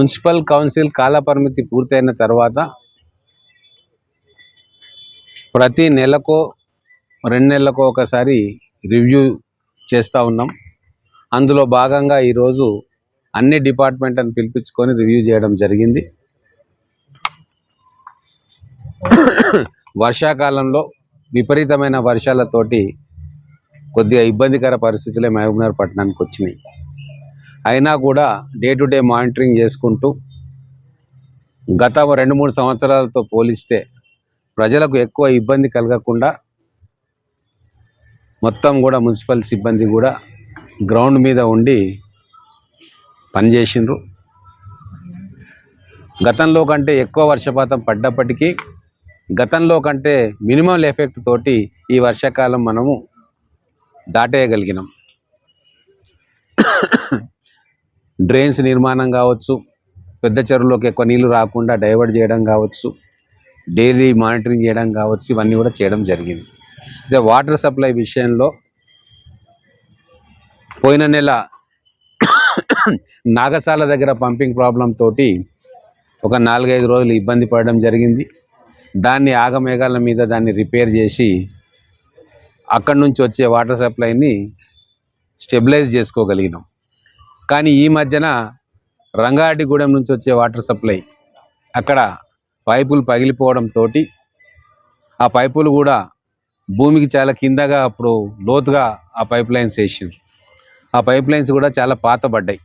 Municipal council కాలపరిమితి పూర్తయిన తర్వాత ప్రతి నెలకో రెండు నెలలకో ఒకసారి రివ్యూ చేస్తూ ఉన్నాం. అందులో భాగంగా ఈరోజు అన్ని డిపార్ట్మెంట్లను పిలిపించుకొని రివ్యూ చేయడం జరిగింది. వర్షాకాలంలో విపరీతమైన వర్షాలతోటి కొద్దిగా ఇబ్బందికర పరిస్థితులే మహబూబ్నగర్ పట్టణానికి వచ్చినాయి. అయినా కూడా డే టు డే మానిటరింగ్ చేసుకుంటూ గత రెండు మూడు సంవత్సరాలతో పోలిస్తే ప్రజలకు ఎక్కువ ఇబ్బంది కలగకుండా మొత్తం కూడా మున్సిపల్ సిబ్బంది కూడా గ్రౌండ్ మీద ఉండి పనిచేసిండ్రు. గతంలో కంటే ఎక్కువ వర్షపాతం పడ్డప్పటికీ గతంలో కంటే మినిమం ఎఫెక్ట్ తోటి ఈ వర్షాకాలం మనము దాటేయగలిగినాం. డ్రైన్స్ నిర్మాణం కావచ్చు పెద్ద చెరువులోకి ఎక్కువ నీళ్ళు రాకుండా డైవర్ట్ చేయడం కావచ్చు డైలీ మానిటరింగ్ చేయడం కావచ్చు ఇవన్నీ కూడా చేయడం జరిగింది. ఇదే వాటర్ సప్లై విషయంలో పోయిన నెల నాగసాల దగ్గర పంపింగ్ ప్రాబ్లం తోటి ఒక నాలుగైదు రోజులు ఇబ్బంది పడడం జరిగింది. దాన్ని ఆగమేఘాల మీద దాన్ని రిపేర్ చేసి అక్కడి నుంచి వచ్చే వాటర్ సప్లైని స్టెబిలైజ్ చేసుకోగలిగినాం. కానీ ఈ మధ్యన రంగారెడ్డిగూడెం నుంచి వచ్చే వాటర్ సప్లై అక్కడ పైపులు పగిలిపోవడంతో ఆ పైపులు కూడా భూమికి చాలా కిందగా అప్పుడు లోతుగా ఆ పైప్ లైన్స్ వేసిండ్రు. ఆ పైప్ లైన్స్ కూడా చాలా పాతబడ్డాయి.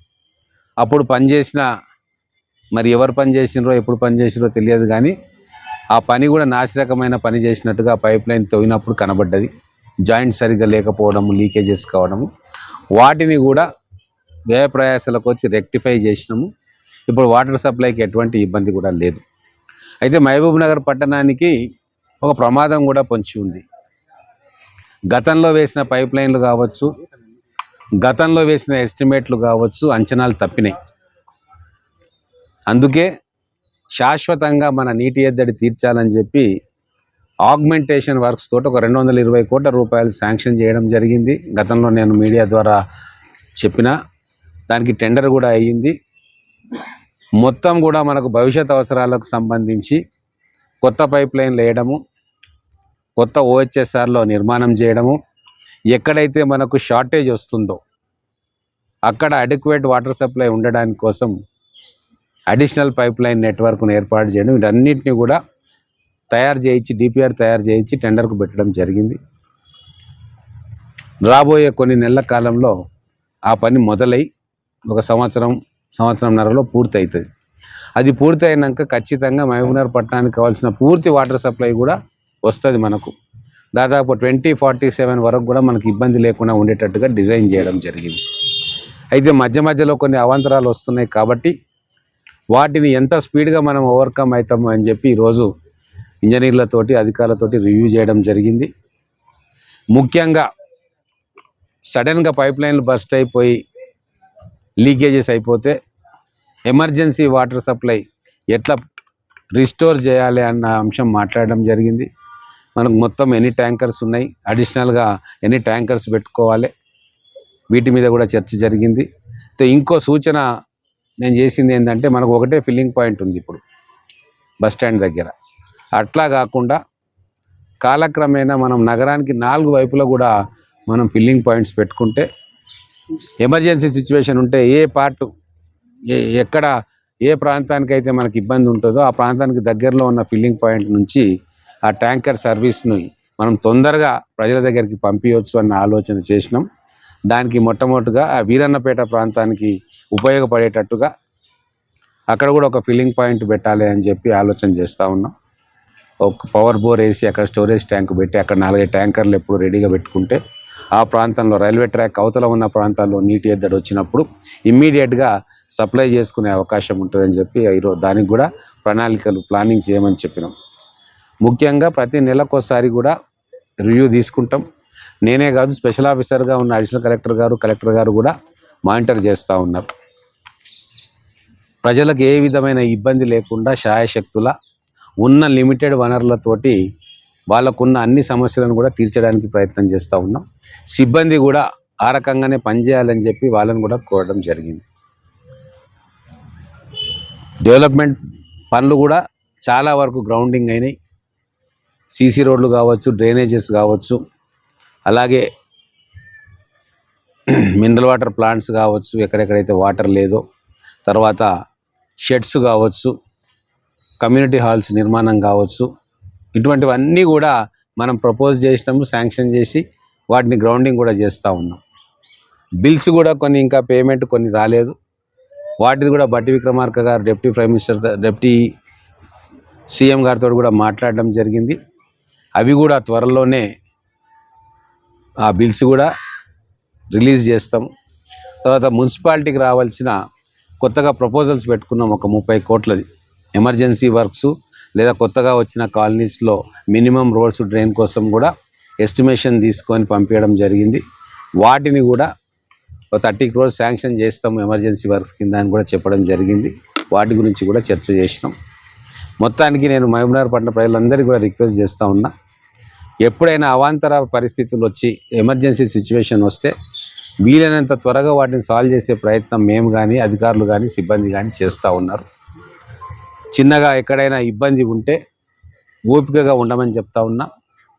అప్పుడు పనిచేసిన మరి ఎవరు పని చేసినారో ఎప్పుడు పని చేసినారో తెలియదు కానీ ఆ పని కూడా నాశరకమైన పని చేసినట్టుగా పైప్ లైన్ తవ్వినప్పుడు కనబడ్డది. జాయింట్ సరిగ్గా లేకపోవడము లీకేజెస్ కావడము. వాటిని కూడా వ్యయ ప్రయాసాలకు వచ్చి రెక్టిఫై చేసినాము. ఇప్పుడు వాటర్ సప్లైకి ఎటువంటి ఇబ్బంది కూడా లేదు. అయితే మహబూబ్ నగర్ పట్టణానికి ఒక ప్రమాదం కూడా పొంచి ఉంది. గతంలో వేసిన పైప్ లైన్లు కావచ్చు గతంలో వేసిన ఎస్టిమేట్లు కావచ్చు అంచనాలు తప్పినాయి. అందుకే శాశ్వతంగా మన నీటి ఎద్దడి తీర్చాలని చెప్పి ఆగ్మెంటేషన్ వర్క్స్ తోటి ఒక రెండు వందల ఇరవై కోట్ల రూపాయలు శాంక్షన్ చేయడం జరిగింది. గతంలో నేను మీడియా ద్వారా చెప్పిన దానికి టెండర్ కూడా అయ్యింది. మొత్తం కూడా మనకు భవిష్యత్ అవసరాలకు సంబంధించి కొత్త పైప్ లైన్లు వేయడము కొత్త ఓహెచ్ఎస్ఆర్లో నిర్మాణం చేయడము ఎక్కడైతే మనకు షార్టేజ్ వస్తుందో అక్కడ అడిక్వేట్ వాటర్ సప్లై ఉండడానికి కోసం అడిషనల్ పైప్ లైన్ నెట్వర్క్ను ఏర్పాటు చేయడం వీటన్నిటిని కూడా తయారు చేయించి డిపిఆర్ తయారు చేయించి టెండర్కు పెట్టడం జరిగింది. రాబోయే కొన్ని నెలల కాలంలో ఆ పని మొదలై ఒక సంవత్సరం సంవత్సరంన్నరలో పూర్తి అవుతుంది అది పూర్తి అయినాక ఖచ్చితంగా మహబూబ్నగర్ పట్టణానికి కావాల్సిన పూర్తి వాటర్ సప్లై కూడా వస్తుంది మనకు. దాదాపు ట్వంటీ ఫార్టీ సెవెన్ వరకు కూడా మనకి ఇబ్బంది లేకుండా ఉండేటట్టుగా డిజైన్ చేయడం జరిగింది. అయితే మధ్య మధ్యలో కొన్ని అవాంతరాలు వస్తున్నాయి కాబట్టి వాటిని ఎంత స్పీడ్గా మనం ఓవర్కమ్ అవుతాము అని చెప్పి ఈరోజు ఇంజనీర్లతోటి అధికారులతోటి రివ్యూ చేయడం జరిగింది. ముఖ్యంగా సడన్గా పైప్ లైన్లు బస్ట్ అయిపోయి లీకేజెస్ అయిపోతే ఎమర్జెన్సీ వాటర్ సప్లై ఎట్లా రిస్టోర్ చేయాలి అన్న అంశం మాట్లాడడం జరిగింది. మనకు మొత్తం ఎన్ని ట్యాంకర్స్ ఉన్నాయి? అడిషనల్గా ఎన్ని ట్యాంకర్స్ పెట్టుకోవాలి? వీటి మీద కూడా చర్చ జరిగింది. ఇంకో సూచన నేను చేసింది ఏంటంటే మనకు ఒకటే ఫిల్లింగ్ పాయింట్ ఉంది ఇప్పుడు బస్ స్టాండ్ దగ్గర. అట్లా కాకుండా కాలక్రమేణా మనం నగరానికి నాలుగు వైపులా కూడా మనం ఫిల్లింగ్ పాయింట్స్ పెట్టుకుంటే ఎమర్జెన్సీ సిచ్యువేషన్ ఉంటే ఏ పార్ట్ ఏ ఎక్కడ ఏ ప్రాంతానికి అయితే మనకి ఇబ్బంది ఉంటుందో ఆ ప్రాంతానికి దగ్గరలో ఉన్న ఫిల్లింగ్ పాయింట్ నుంచి ఆ ట్యాంకర్ సర్వీస్ని మనం తొందరగా ప్రజల దగ్గరికి పంపించవచ్చు అన్న ఆలోచన చేసినాం. దానికి మొట్టమొదటిగా ఆ వీరన్నపేట ప్రాంతానికి ఉపయోగపడేటట్టుగా అక్కడ కూడా ఒక ఫిల్లింగ్ పాయింట్ పెట్టాలి అని చెప్పి ఆలోచన చేస్తూ ఉన్నాం. ఒక పవర్ బోర్ వేసి అక్కడ స్టోరేజ్ ట్యాంక్ పెట్టి అక్కడ నాలుగైదు ట్యాంకర్లు ఎప్పుడు రెడీగా పెట్టుకుంటే ఆ ప్రాంతంలో రైల్వే ట్రాక్ అవతల ఉన్న ప్రాంతాల్లో నీటి ఎద్దడి వచ్చినప్పుడు ఇమ్మీడియట్గా సప్లై చేసుకునే అవకాశం ఉంటుందని చెప్పి ఈరోజు దానికి కూడా ప్రణాళికలు ప్లానింగ్ చేయమని చెప్పినాం. ముఖ్యంగా ప్రతి నెలకోసారి కూడా రివ్యూ తీసుకుంటాం. నేనే కాదు స్పెషల్ ఆఫీసర్గా ఉన్న అడిషనల్ కలెక్టర్ గారు కలెక్టర్ గారు కూడా మానిటర్ చేస్తూ ఉన్నారు. ప్రజలకు ఏ విధమైన ఇబ్బంది లేకుండా శాయశక్తుల ఉన్న లిమిటెడ్ వనరులతోటి వాళ్ళకున్న అన్ని సమస్యలను కూడా తీర్చడానికి ప్రయత్నం చేస్తూ ఉన్నాం. సిబ్బంది కూడా ఆ రకంగానే పనిచేయాలని చెప్పి వాళ్ళని కూడా కోరడం జరిగింది. డెవలప్మెంట్ పనులు కూడా చాలా వరకు గ్రౌండింగ్ అయినాయి. సీసీ రోడ్లు కావచ్చు డ్రైనేజెస్ కావచ్చు అలాగే మినరల్ వాటర్ ప్లాంట్స్ కావచ్చు ఎక్కడెక్కడైతే వాటర్ లేదో తర్వాత షెడ్స్ కావచ్చు కమ్యూనిటీ హాల్స్ నిర్మాణం కావచ్చు ఇటువంటివన్నీ కూడా మనం ప్రపోజ్ చేసినాము శాంక్షన్ చేసి వాటిని గ్రౌండింగ్ కూడా చేస్తూ ఉన్నాం. బిల్స్ కూడా కొన్ని ఇంకా పేమెంట్ కొన్ని రాలేదు. వాటిది కూడా బట్టి విక్రమార్క గారు deputy prime minister deputy CM గారితో కూడా మాట్లాడడం జరిగింది. అవి కూడా త్వరలోనే ఆ బిల్స్ కూడా రిలీజ్ చేస్తాం. తర్వాత మున్సిపాలిటీకి రావాల్సిన కొత్తగా ప్రపోజల్స్ పెట్టుకున్నాం ఒక ముప్పై కోట్లది. ఎమర్జెన్సీ వర్క్స్ లేదా కొత్తగా వచ్చిన కాలనీస్లో మినిమం రోడ్స్ డ్రైన్ కోసం కూడా ఎస్టిమేషన్ తీసుకొని పంపించడం జరిగింది. వాటిని కూడా ఒక థర్టీ క్రోర్స్ శాంక్షన్ చేస్తాము ఎమర్జెన్సీ వర్క్స్ కింద అని కూడా చెప్పడం జరిగింది. వాటి గురించి కూడా చర్చ చేసినాం. మొత్తానికి నేను మహబూబ్నగర్ పట్టణ ప్రజలందరికీ కూడా రిక్వెస్ట్ చేస్తూ ఉన్నా ఎప్పుడైనా అవాంతర పరిస్థితులు వచ్చి ఎమర్జెన్సీ సిచ్యువేషన్ వస్తే వీలైనంత త్వరగా వాటిని సాల్వ్ చేసే ప్రయత్నం మేము కానీ అధికారులు కానీ సిబ్బంది కానీ చేస్తూ ఉన్నారు. చిన్నగా ఎక్కడైనా ఇబ్బంది ఉంటే ఓపికగా ఉండమని చెప్తా ఉన్నా.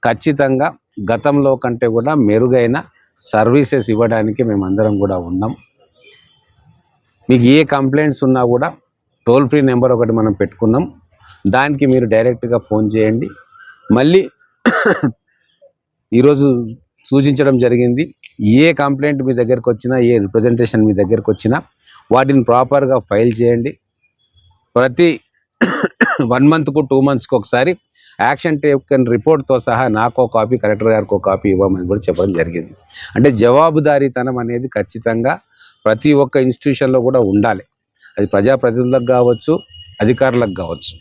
ఖచ్చితంగా గతంలో కంటే కూడా మెరుగైన సర్వీసెస్ ఇవ్వడానికి మేమందరం కూడా ఉన్నాం. మీకు ఏ కంప్లైంట్స్ ఉన్నా కూడా టోల్ ఫ్రీ నెంబర్ ఒకటి మనం పెట్టుకున్నాం. దానికి మీరు డైరెక్ట్గా ఫోన్ చేయండి. మళ్ళీ ఈరోజు సూచించడం జరిగింది. ఏ కంప్లైంట్ మీ దగ్గరకు వచ్చినా ఏ రిప్రజెంటేషన్ మీ దగ్గరకు వచ్చినా వాటిని ప్రాపర్గా ఫైల్ చేయండి. ప్రతి వన్ మంత్కు టూ మంత్స్కి ఒకసారి యాక్షన్ టేకన్ రిపోర్ట్తో సహా నాకు ఒక కాపీ కలెక్టర్ గారికి ఒక కాపీ ఇవ్వమని కూడా చెప్పడం జరిగింది. అంటే జవాబుదారీతనం అనేది ఖచ్చితంగా ప్రతి ఒక్క ఇన్స్టిట్యూషన్లో కూడా ఉండాలి. అది ప్రజాప్రతినిధులకు కావచ్చు అధికారులకు కావచ్చు.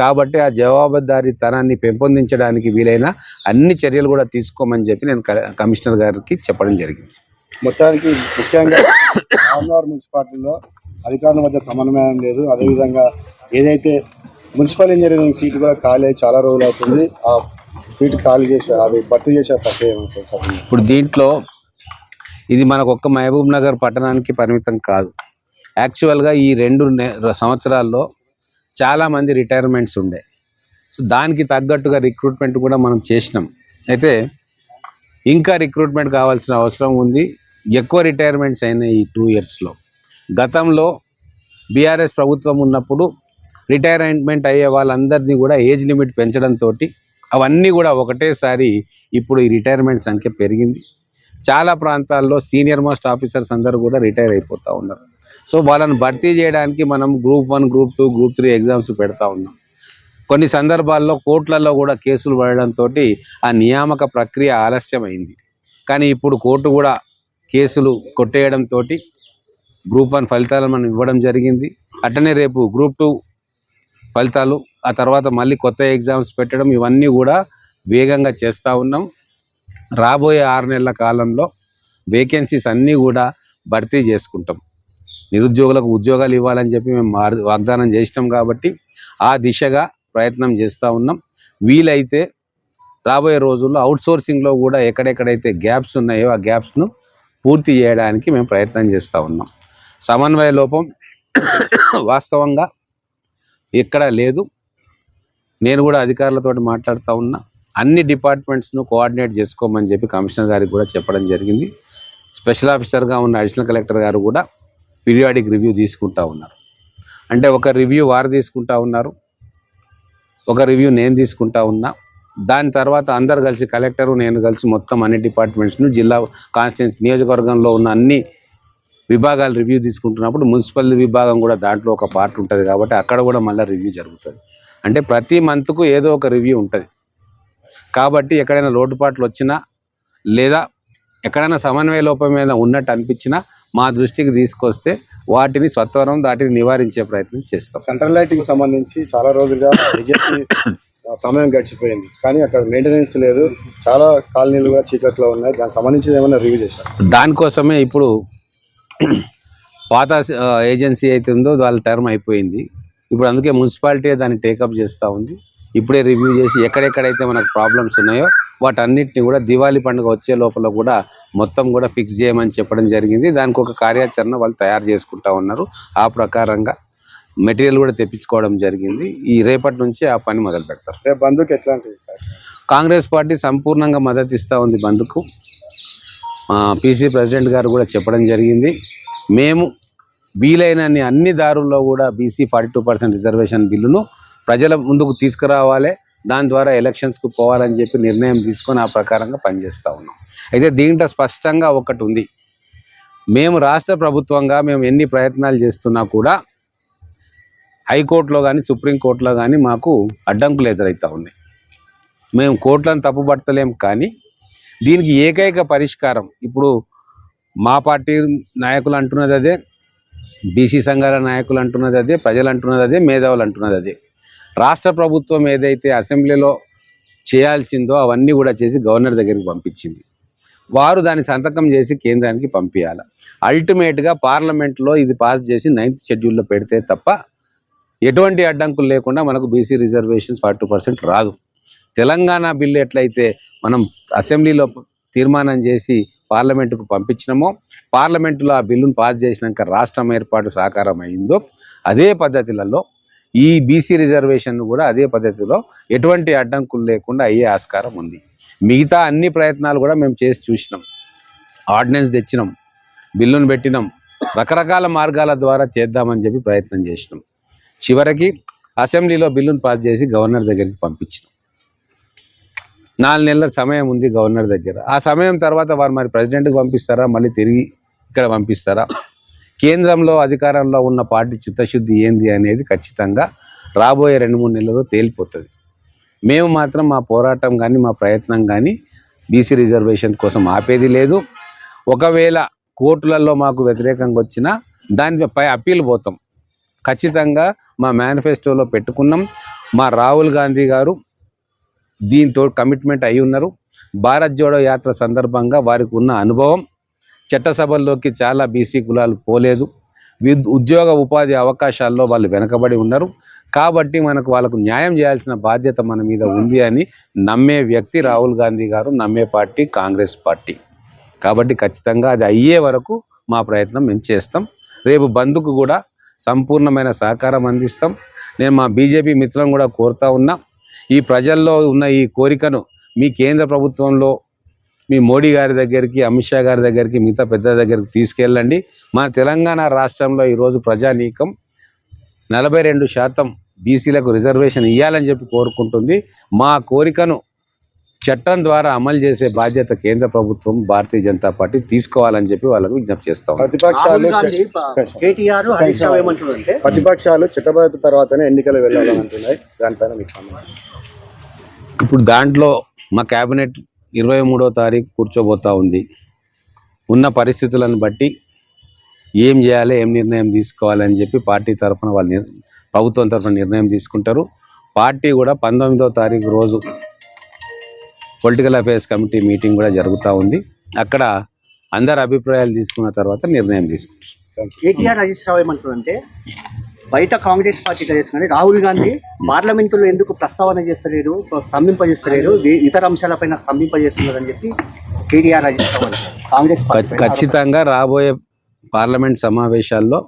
కాబట్టి ఆ జవాబుదారీతనాన్ని పెంపొందించడానికి వీలైన అన్ని చర్యలు కూడా తీసుకోమని చెప్పి నేను కమిషనర్ గారికి చెప్పడం జరిగింది. మొత్తానికి ముఖ్యంగా రామనగర్ మున్సిపాలిటీలో అధికారుల మధ్య సమన్వయం లేదు. అదేవిధంగా ఏదైతే మున్సిపల్ ఇంజనీరింగ్ సీట్ కూడా ఖాళీ అయ్యి చాలా రోజులు అవుతుంది. ఆ సీట్ ఖాళీ చేసే అది భర్తీ చేసే ప్రక్రియ సార్? ఇప్పుడు దీంట్లో ఇది మనకు ఒక్క మహబూబ్ నగర్ పట్టణానికి పరిమితం కాదు. యాక్చువల్గా ఈ రెండు నె- సంవత్సరాల్లో చాలామంది రిటైర్మెంట్స్ ఉండే. సో దానికి తగ్గట్టుగా రిక్రూట్మెంట్ కూడా మనం చేసినాం. అయితే ఇంకా రిక్రూట్మెంట్ కావాల్సిన అవసరం ఉంది. ఎక్కువ రిటైర్మెంట్స్ అయినాయి ఈ టూ ఇయర్స్లో. గతంలో బీఆర్ఎస్ ప్రభుత్వం ఉన్నప్పుడు రిటైర్మెంట్ అయ్యే వాళ్ళందరినీ కూడా ఏజ్ లిమిట్ పెంచడంతో అవన్నీ కూడా ఒకటేసారి ఇప్పుడు ఈ రిటైర్మెంట్ సంఖ్య పెరిగింది. చాలా ప్రాంతాల్లో సీనియర్ మోస్ట్ ఆఫీసర్స్ అందరూ కూడా రిటైర్ అయిపోతూ ఉన్నారు. సో వాళ్ళని భర్తీ చేయడానికి మనం group one group two group three exams పెడతా ఉన్నాం. కొన్ని సందర్భాల్లో కోర్టులలో కూడా కేసులు పడడంతో ఆ నియామక ప్రక్రియ ఆలస్యమైంది. కానీ ఇప్పుడు కోర్టు కూడా కేసులు కొట్టేయడంతో గ్రూప్ వన్ ఫలితాలు మనం ఇవ్వడం జరిగింది. అట్టనే రేపు గ్రూప్ టూ ఫలితాలు ఆ తర్వాత మళ్ళీ కొత్త ఎగ్జామ్స్ పెట్టడం ఇవన్నీ కూడా వేగంగా చేస్తూ ఉన్నాం. రాబోయే ఆరు నెలల కాలంలో వేకెన్సీస్ అన్నీ కూడా భర్తీ చేసుకుంటాం. నిరుద్యోగులకు ఉద్యోగాలు ఇవ్వాలని చెప్పి మేము వాగ్దానం చేసినాం కాబట్టి ఆ దిశగా ప్రయత్నం చేస్తూ ఉన్నాం. వీలైతే రాబోయే రోజుల్లో అవుట్సోర్సింగ్లో కూడా ఎక్కడెక్కడైతే గ్యాప్స్ ఉన్నాయో ఆ గ్యాప్స్ను పూర్తి చేయడానికి మేము ప్రయత్నం చేస్తూ ఉన్నాం. సమన్వయ లోపం వాస్తవంగా ఎక్కడా లేదు. నేను కూడా అధికారులతో మాట్లాడుతూ ఉన్నా. అన్ని డిపార్ట్మెంట్స్ను కోఆర్డినేట్ చేసుకోమని చెప్పి కమిషనర్ గారికి కూడా చెప్పడం జరిగింది. స్పెషల్ ఆఫీసర్గా ఉన్న అడిషనల్ కలెక్టర్ గారు కూడా పీరియాడిక్ రివ్యూ తీసుకుంటా ఉన్నారు. అంటే ఒక రివ్యూ వారు తీసుకుంటా ఉన్నారు. ఒక రివ్యూ నేను తీసుకుంటా ఉన్నా. దాని తర్వాత అందరు కలిసి కలెక్టరు నేను కలిసి మొత్తం అన్ని డిపార్ట్మెంట్స్ను జిల్లా కాన్స్టిట్యున్సీ నియోజకవర్గంలో ఉన్న అన్ని విభాగాలు రివ్యూ తీసుకుంటున్నప్పుడు మున్సిపల్ విభాగం కూడా దాంట్లో ఒక పార్ట్ ఉంటుంది కాబట్టి అక్కడ కూడా మళ్ళీ రివ్యూ జరుగుతుంది. అంటే ప్రతి మంత్కు ఏదో ఒక రివ్యూ ఉంటుంది. కాబట్టి ఎక్కడైనా లోటుపాట్లు వచ్చినా లేదా ఎక్కడైనా సమన్వయ లోపం మీద ఉన్నట్టు అనిపించినా మా దృష్టికి తీసుకొస్తే వాటిని సత్వరం దాటిని నివారించే ప్రయత్నం చేస్తాం. సెంట్రల్ లైటింగ్ సంబంధించి చాలా రోజులుగా సమయం గడిచిపోయింది. కానీ అక్కడ మెయింటెనెన్స్ లేదు. చాలా కాలనీలు కూడా చీకట్లో ఉన్నాయి. దానికి సంబంధించి ఏమైనా రివ్యూ చేశారు? దానికోసమే ఇప్పుడు పాత ఏజెన్సీ అయితే ఉందో వాళ్ళ టర్మ్ అయిపోయింది. ఇప్పుడు అందుకే మున్సిపాలిటీ దాన్ని టేకప్ చేస్తూ ఉంది. ఇప్పుడే రివ్యూ చేసి ఎక్కడెక్కడైతే మనకు ప్రాబ్లమ్స్ ఉన్నాయో వాటన్నిటిని కూడా దివాళీ పండుగ వచ్చే లోపల కూడా మొత్తం కూడా ఫిక్స్ చేయమని చెప్పడం జరిగింది. దానికి ఒక కార్యాచరణ వాళ్ళు తయారు చేసుకుంటా ఉన్నారు. ఆ ప్రకారంగా మెటీరియల్ కూడా తెప్పించుకోవడం జరిగింది. ఈ రేపటి నుంచి ఆ పని మొదలు పెడతారు రేపు బంధుకి ఎట్లాంటి కాంగ్రెస్ పార్టీ సంపూర్ణంగా మద్దతు ఇస్తూ ఉంది బంద్కు. పీసీ ప్రెసిడెంట్ గారు కూడా చెప్పడం జరిగింది. మేము వీలైనన్ని అన్ని దారుల్లో కూడా BC forty two percent reservation బిల్లును ప్రజల ముందుకు తీసుకురావాలి. దాని ద్వారా ఎలక్షన్స్కు పోవాలని చెప్పి నిర్ణయం తీసుకొని ఆ ప్రకారంగా పనిచేస్తూ ఉన్నాం. అయితే దీంట్లో స్పష్టంగా ఒకటి ఉంది. మేము రాష్ట్ర ప్రభుత్వంగా మేము ఎన్ని ప్రయత్నాలు చేస్తున్నా కూడా హైకోర్టులో కానీ సుప్రీంకోర్టులో కానీ మాకు అడ్డంకులు ఎదురవుతూ ఉన్నాయి. మేము కోర్టులను తప్పుపడతలేం కానీ దీనికి ఏకైక పరిష్కారం ఇప్పుడు మా పార్టీ నాయకులు అంటున్నది అదే బీసీ సంఘాల నాయకులు అంటున్నది అదే ప్రజలు అంటున్నది అదే మేధావులు అంటున్నది అదే. రాష్ట్ర ప్రభుత్వం ఏదైతే అసెంబ్లీలో చేయాల్సిందో అవన్నీ కూడా చేసి గవర్నర్ దగ్గరికి పంపించింది. వారు దాని సంతకం చేసి కేంద్రానికి పంపించాలి అల్టిమేట్గా పార్లమెంట్లో ఇది పాస్ చేసి నైన్త్ షెడ్యూల్లో పెడితే తప్ప ఎటువంటి అడ్డంకులు లేకుండా మనకు బీసీ రిజర్వేషన్స్ ఫార్టీ పర్సెంట్ రాదు. తెలంగాణ బిల్లు ఎట్లయితే మనం అసెంబ్లీలో తీర్మానం చేసి పార్లమెంటుకు పంపించినామో పార్లమెంటులో ఆ బిల్లును పాస్ చేసినాక రాష్ట్రం ఏర్పాటు సాకారం అయిందో అదే పద్ధతులలో ఈ బీసీ రిజర్వేషన్ కూడా అదే పద్ధతిలో ఎటువంటి అడ్డంకులు లేకుండా అయ్యే ఆస్కారం ఉంది. మిగతా అన్ని ప్రయత్నాలు కూడా మేము చేసి చూసినాం. ఆర్డినెన్స్ తెచ్చినాం బిల్లును పెట్టినాం రకరకాల మార్గాల ద్వారా చేద్దామని చెప్పి ప్రయత్నం చేసినాం. చివరికి అసెంబ్లీలో బిల్లును పాస్ చేసి గవర్నర్ దగ్గరికి పంపించినాం. నాలుగు నెలల సమయం ఉంది గవర్నర్ దగ్గర. ఆ సమయం తర్వాత వారు మరి ప్రెసిడెంట్కి పంపిస్తారా? మళ్ళీ తిరిగి ఇక్కడ పంపిస్తారా? కేంద్రంలో అధికారంలో ఉన్న పార్టీ చిత్తశుద్ధి ఏంది అనేది ఖచ్చితంగా రాబోయే రెండు మూడు నెలల్లో తేలిపోతుంది. మేము మాత్రం మా పోరాటం కానీ మా ప్రయత్నం కానీ బీసీ రిజర్వేషన్ కోసం ఆపేది లేదు. ఒకవేళ కోర్టులలో మాకు వ్యతిరేకంగా వచ్చినా దానిపై అప్పీల్ పోతాం. ఖచ్చితంగా మా మేనిఫెస్టోలో పెట్టుకున్నాం. మా రాహుల్ గాంధీ గారు దీంతో కమిట్మెంట్ అయి ఉన్నారు. భారత్ జోడో యాత్ర సందర్భంగా వారికి ఉన్న అనుభవం చట్టసభల్లోకి చాలా బీసీ కులాలు పోలేదు. విద్ ఉద్యోగ ఉపాధి అవకాశాల్లో వాళ్ళు వెనకబడి ఉన్నారు. కాబట్టి మనకు వాళ్ళకు న్యాయం చేయాల్సిన బాధ్యత మన మీద ఉంది అని నమ్మే వ్యక్తి రాహుల్ గాంధీ గారు నమ్మే పార్టీ కాంగ్రెస్ పార్టీ. కాబట్టి ఖచ్చితంగా అది అయ్యే వరకు మా ప్రయత్నం మేము చేస్తాం. రేపు బంద్కు కూడా సంపూర్ణమైన సహకారం అందిస్తాం. నేను మా బీజేపీ మిత్రులను కూడా కోరుతా ఉన్నా. ఈ ప్రజల్లో ఉన్న ఈ కోరికను మీ కేంద్ర ప్రభుత్వంలో మీ మోడీ గారి దగ్గరికి అమిత్ షా గారి దగ్గరికి మిగతా పెద్ద దగ్గరికి తీసుకెళ్ళండి. మన తెలంగాణ రాష్ట్రంలో ఈరోజు ప్రజానీకం నలభై రెండు శాతం బీసీలకు రిజర్వేషన్ ఇవ్వాలని చెప్పి కోరుకుంటుంది. మా కోరికను చట్టం ద్వారా అమలు చేసే బాధ్యత కేంద్ర ప్రభుత్వం భారతీయ జనతా పార్టీ తీసుకోవాలని చెప్పి వాళ్ళకు విజ్ఞప్తి చేస్తాం ప్రతిపక్షాలు ప్రతిపక్షాలు చట్టబద్ధత తర్వాతనే ఎన్నికలు దానిపైన సమాధానం. ఇప్పుడు దాంట్లో మా కేబినెట్ ఇరవై మూడో తారీఖు కూర్చోబోతా ఉంది. ఉన్న పరిస్థితులను బట్టి ఏం చేయాలి ఏం నిర్ణయం తీసుకోవాలి అని చెప్పి పార్టీ తరఫున వాళ్ళు ప్రభుత్వం తరఫున నిర్ణయం తీసుకుంటారు. పార్టీ కూడా పంతొమ్మిదో తారీఖు రోజు పొలిటికల్ అఫైర్స్ కమిటీ మీటింగ్ కూడా జరుగుతూ ఉంది. అక్కడ అందరి అభిప్రాయాలు తీసుకున్న తర్వాత నిర్ణయం తీసుకుంటారు. కేటీఆర్ బయట కాంగ్రెస్ పార్టీ కానీ రాహుల్ గాంధీ పార్లమెంటులో ఎందుకు ప్రస్తావన చేస్తలేరు స్తంభింపజేస్తలేరు ఇతర అంశాలపైన స్తంభింపజేస్తున్నారు అని చెప్పి కేటీఆర్. కాంగ్రెస్ ఖచ్చితంగా రాబోయే పార్లమెంట్ సమావేశాల్లో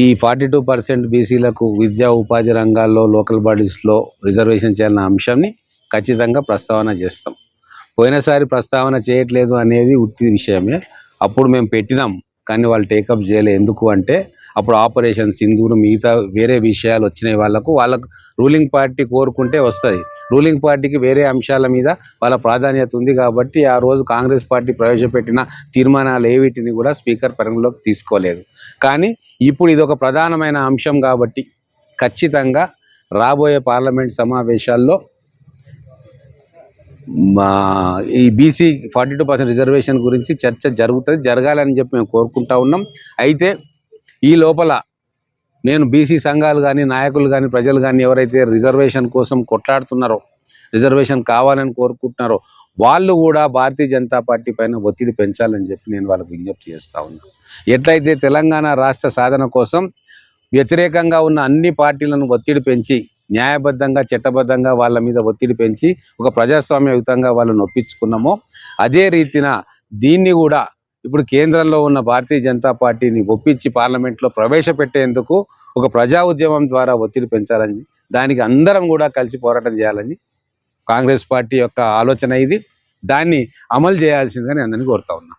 ఈ ఫార్టీ టూ పర్సెంట్ బీసీలకు విద్యా ఉపాధి రంగాల్లో లోకల్ బాడీస్లో రిజర్వేషన్ చేయాలన్న అంశాన్ని ఖచ్చితంగా ప్రస్తావన చేస్తాం. పోయినసారి ప్రస్తావన చేయట్లేదు అనేది ఉత్తి విషయమే. అప్పుడు మేము పెట్టినాం కానీ వాళ్ళు టేకప్ చేయలే. ఎందుకు అంటే అప్పుడు ఆపరేషన్ సింధూరు మిగతా వేరే విషయాలు వచ్చినాయి వాళ్ళకు. వాళ్ళకు రూలింగ్ పార్టీ కోరుకుంటే వస్తుంది. రూలింగ్ పార్టీకి వేరే అంశాల మీద వాళ్ళ ప్రాధాన్యత ఉంది కాబట్టి ఆ రోజు కాంగ్రెస్ పార్టీ ప్రవేశపెట్టిన తీర్మానాలు ఏవిటిని కూడా స్పీకర్ పరిగణలోకి తీసుకోలేదు. కానీ ఇప్పుడు ఇది ఒక ప్రధానమైన అంశం కాబట్టి ఖచ్చితంగా రాబోయే పార్లమెంట్ సమావేశాల్లో ఈ BC forty two percent reservation గురించి చర్చ జరుగుతుంది జరగాలని చెప్పి మేము కోరుకుంటా ఉన్నాం. అయితే ఈ లోపల నేను బీసీ సంఘాలు కానీ నాయకులు కానీ ప్రజలు కానీ ఎవరైతే రిజర్వేషన్ కోసం కొట్లాడుతున్నారో రిజర్వేషన్ కావాలని కోరుకుంటున్నారో వాళ్ళు కూడా భారతీయ జనతా పార్టీ పైన ఒత్తిడి పెంచాలని చెప్పి నేను వాళ్ళకు విజ్ఞప్తి చేస్తూ ఉన్నాను ఎట్లయితే తెలంగాణ రాష్ట్ర సాధన కోసం వ్యతిరేకంగా ఉన్న అన్ని పార్టీలను ఒత్తిడి పెంచి న్యాయబద్ధంగా చట్టబద్ధంగా వాళ్ళ మీద ఒత్తిడి పెంచి ఒక ప్రజాస్వామ్యయుతంగా వాళ్ళని ఒప్పించుకున్నామో అదే రీతిన దీన్ని కూడా ఇప్పుడు కేంద్రంలో ఉన్న భారతీయ జనతా పార్టీని ఒప్పించి పార్లమెంట్లో ప్రవేశపెట్టేందుకు ఒక ప్రజా ఉద్యమం ద్వారా ఒత్తిడి పెంచాలని దానికి అందరం కూడా కలిసి పోరాటం చేయాలని కాంగ్రెస్ పార్టీ యొక్క ఆలోచన ఇది. దాన్ని అమలు చేయాల్సిందిగా నేను అందరినీ కోరుతా ఉన్నా.